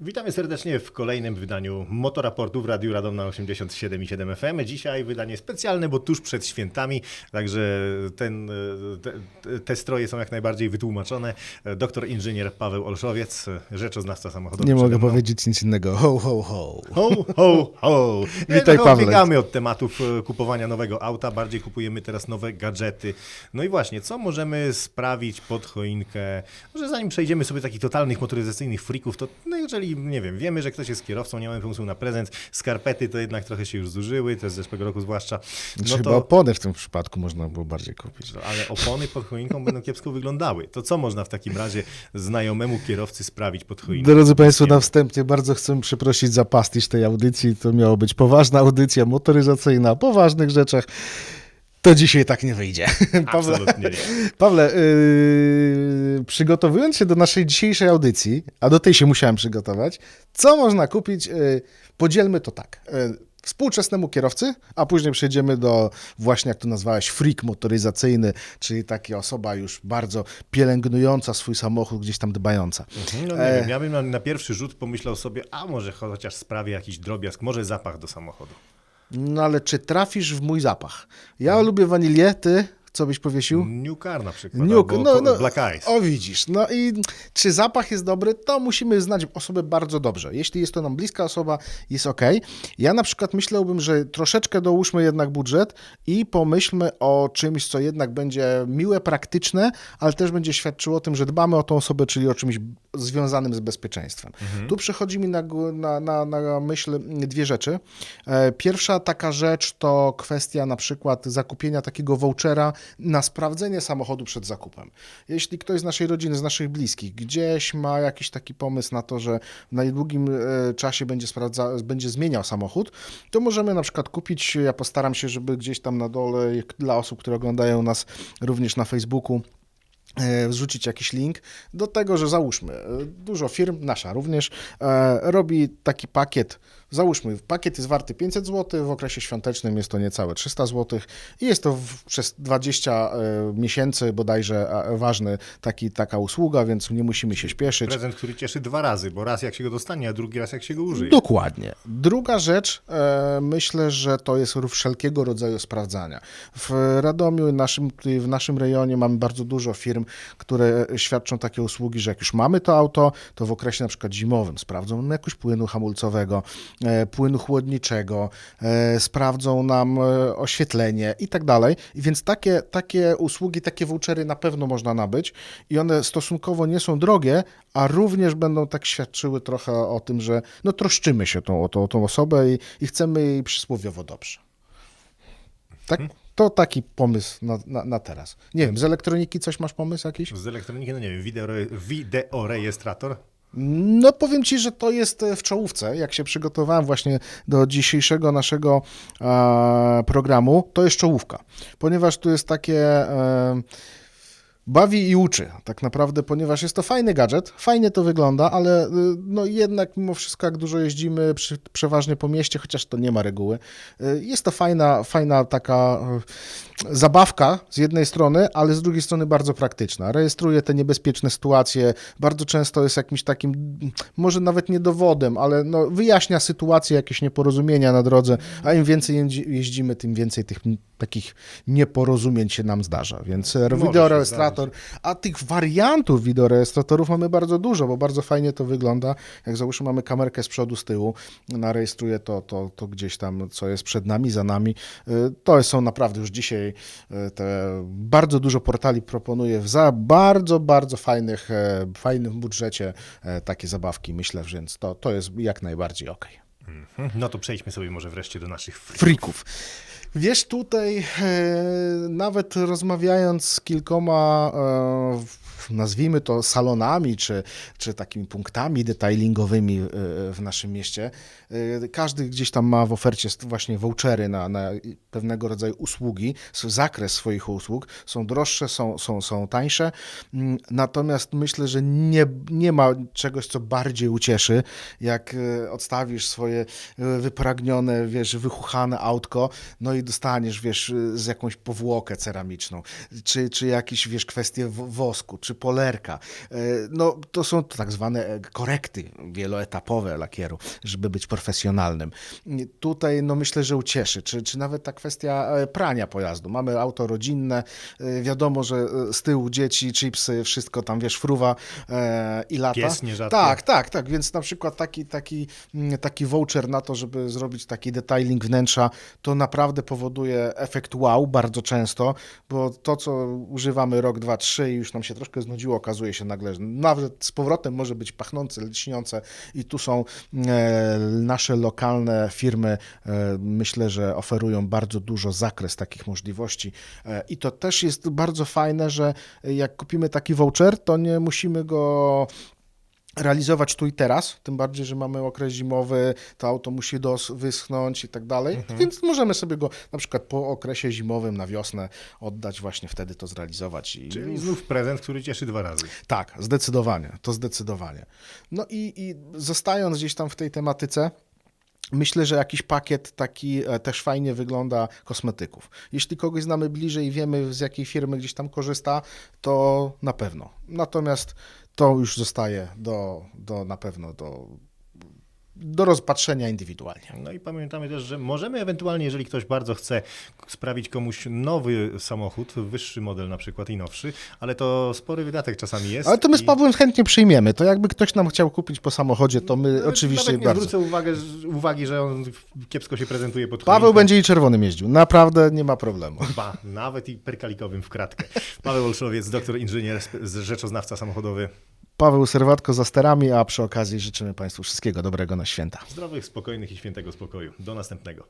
Witamy serdecznie w kolejnym wydaniu Motoraportu w Radiu Radom na 87,7 FM. Dzisiaj wydanie specjalne, bo tuż przed świętami, także ten, te, te stroje są jak najbardziej wytłumaczone. Doktor inżynier Paweł Olszowiec, rzeczoznawca samochodowy. Nie mogę powiedzieć nic innego. Ho, ho, ho. Ho, ho, ho. Witaj, Trochę Pawle. Odbiegamy od tematów e, kupowania nowego auta, bardziej kupujemy teraz nowe gadżety. No i właśnie, co możemy sprawić pod choinkę? Może zanim przejdziemy sobie takich totalnych motoryzacyjnych frików, to no jeżeli, nie wiem, wiemy, że ktoś jest kierowcą, nie mamy pomysłu na prezent, skarpety to jednak trochę się już zużyły, to z zeszłego roku zwłaszcza. Znaczy, No Chyba to, opony w tym przypadku można było bardziej kupić. ale opony pod choinką będą kiepsko wyglądały. To co można w takim razie znajomemu kierowcy sprawić pod choinką? Drodzy Państwo, na wstępie bardzo chcę przeprosić za pastisz tej audycji. To miało być poważna audycja motoryzacyjna o poważnych rzeczach. To dzisiaj tak nie wyjdzie. Pawle, Absolutnie nie. Pawle yy, przygotowując się do naszej dzisiejszej audycji, a do tej się musiałem przygotować, co można kupić? Yy, podzielmy to tak. Yy, Współczesnemu kierowcy, a później przejdziemy do właśnie, jak to nazwałeś, freak motoryzacyjny, czyli taka osoba już bardzo pielęgnująca swój samochód, gdzieś tam dbająca. No nie E. wiem, ja bym na, na pierwszy rzut pomyślał sobie, a może chociaż sprawię jakiś drobiazg, może zapach do samochodu. No ale czy trafisz w mój zapach? Ja lubię wanilię, ty co byś powiesił? New Car na przykład, albo no, no, Black Eyes. O widzisz, no i czy zapach jest dobry, to musimy znać osobę bardzo dobrze. Jeśli jest to nam bliska osoba, jest ok. Ja na przykład myślałbym, że troszeczkę dołóżmy jednak budżet i pomyślmy o czymś, co jednak będzie miłe, praktyczne, ale też będzie świadczyło o tym, że dbamy o tą osobę, czyli o czymś związanym z bezpieczeństwem. Tu przychodzi mi na, na, na, na myśl dwie rzeczy. E, Pierwsza taka rzecz to kwestia na przykład zakupienia takiego vouchera na sprawdzenie samochodu przed zakupem. Jeśli ktoś z naszej rodziny, z naszych bliskich gdzieś ma jakiś taki pomysł na to, że w najdługim e, czasie będzie, sprawdza, będzie zmieniał samochód, to możemy na przykład kupić, ja postaram się, żeby gdzieś tam na dole, dla osób, które oglądają nas również na Facebooku, e, wrzucić jakiś link do tego, że załóżmy, e, dużo firm, nasza również, robi taki pakiet, załóżmy, pakiet jest warty 500 zł, w okresie świątecznym jest to niecałe 300 zł i jest to w, przez 20 e, miesięcy bodajże e, ważny taki, taka usługa, więc nie musimy się śpieszyć. Prezent, który cieszy dwa razy, bo raz jak się go dostanie, a drugi raz jak się go użyje. Dokładnie. Druga rzecz, e, myślę, że to jest wszelkiego rodzaju sprawdzania. W Radomiu, naszym, w naszym rejonie mamy bardzo dużo firm, które świadczą takie usługi, że jak już mamy to auto, to w okresie na przykład zimowym sprawdzą nam jakoś płynu hamulcowego, płynu chłodniczego, e, sprawdzą nam e, oświetlenie i tak dalej. Więc takie, takie usługi, takie vouchery na pewno można nabyć i one stosunkowo nie są drogie, a również będą tak świadczyły trochę o tym, że no troszczymy się tą, o, tą, o tą osobę i, i chcemy jej przysłowiowo dobrze. Tak? To taki pomysł na, na, na teraz. Nie wiem, z elektroniki coś masz pomysł jakiś? Z elektroniki, no nie wiem, wideo, wideorejestrator. No powiem Ci, że to jest e, w czołówce. Jak się przygotowałem właśnie do dzisiejszego naszego e, programu, to jest czołówka. Ponieważ tu jest takie... E, bawi i uczy tak naprawdę, ponieważ jest to fajny gadżet, fajnie to wygląda, ale y, no jednak mimo wszystko jak dużo jeździmy przy, przeważnie po mieście, chociaż to nie ma reguły, y, jest to fajna, fajna taka zabawka z jednej strony, ale z drugiej strony bardzo praktyczna. Rejestruje te niebezpieczne sytuacje, bardzo często jest jakimś takim, może nawet nie dowodem, ale no, wyjaśnia sytuacje, jakieś nieporozumienia na drodze, a im więcej jeździ- jeździmy, tym więcej tych takich nieporozumień się nam zdarza, więc e, wideorejestrator a tych wariantów wideorejestratorów mamy bardzo dużo, bo bardzo fajnie to wygląda. Jak załóżmy mamy kamerkę z przodu, z tyłu, narejestruje to, to, to gdzieś tam, co jest przed nami, za nami. Y, To są naprawdę już dzisiaj y, te bardzo dużo portali proponuje za bardzo, bardzo fajnych, e, fajnym budżecie e, takie zabawki, myślę, więc to, to jest jak najbardziej okej. Mhm. No to przejdźmy sobie może wreszcie do naszych frików. frików. Wiesz, tutaj e, nawet rozmawiając z kilkoma, e, nazwijmy to salonami, czy, czy takimi punktami detailingowymi e, w naszym mieście, każdy gdzieś tam ma w ofercie właśnie vouchery na, na pewnego rodzaju usługi, zakres swoich usług, są droższe, są, są, są tańsze, Mm, natomiast myślę, że nie, nie ma czegoś, co bardziej ucieszy, jak odstawisz swoje wypragnione, wiesz, wychuchane autko, no i dostaniesz, wiesz, z jakąś powłokę ceramiczną, czy, czy jakieś, wiesz, kwestie wosku, czy polerka. E, No, to są tak zwane e, korekty wieloetapowe lakieru, żeby być profesjonalnym. Tutaj no myślę, że ucieszy, czy, czy nawet ta kwestia e, prania pojazdu. Mamy auto rodzinne, wiadomo, że z tyłu dzieci, chipsy, wszystko tam, wiesz, fruwa i lata. Pies nierzadko. Tak, tak, tak, więc na przykład taki, taki, mm, taki voucher na to, żeby zrobić taki detailing wnętrza, to naprawdę powoduje efekt wow bardzo często, bo to, co używamy rok, dwa, trzy i już nam się troszkę znudziło, okazuje się nagle, że nawet z powrotem może być pachnące, lśniące i tu są e, nasze lokalne firmy, e, myślę, że oferują bardzo dużo zakres takich możliwości. E, i to też jest bardzo fajne, że jak kupimy taki voucher, to nie musimy go realizować tu i teraz, tym bardziej, że mamy okres zimowy, to auto musi dos- wyschnąć i tak dalej, Mhm. więc możemy sobie go na przykład po okresie zimowym na wiosnę oddać, właśnie wtedy to zrealizować. I Czyli znów prezent, który cieszy dwa razy. tak, zdecydowanie, to zdecydowanie. No i, i zostając gdzieś tam w tej tematyce, Myślę, że jakiś pakiet taki e, też fajnie wygląda kosmetyków. Jeśli kogoś znamy bliżej i wiemy z jakiej firmy gdzieś tam korzysta, to na pewno. Natomiast to już zostaje do, do na pewno do, do rozpatrzenia indywidualnie. No i pamiętamy też, że możemy ewentualnie, jeżeli ktoś bardzo chce sprawić komuś nowy samochód, wyższy model na przykład i nowszy, ale to spory wydatek czasami jest. Ale to my z i- Pawłem chętnie przyjmiemy. To jakby ktoś nam chciał kupić po samochodzie, to my oczywiście Nawet nie bardzo. zwrócę uwagę, uwagi, że on kiepsko się prezentuje pod Paweł będzie i czerwonym jeździł. Naprawdę nie ma problemu. Ba, nawet i perkalikowym w kratkę. Paweł Olszowiec, doktor inżynier, z- rzeczoznawca samochodowy. Paweł Serwatko za sterami, a przy okazji życzymy Państwu wszystkiego dobrego na święta. Zdrowych, spokojnych i świętego spokoju. Do następnego.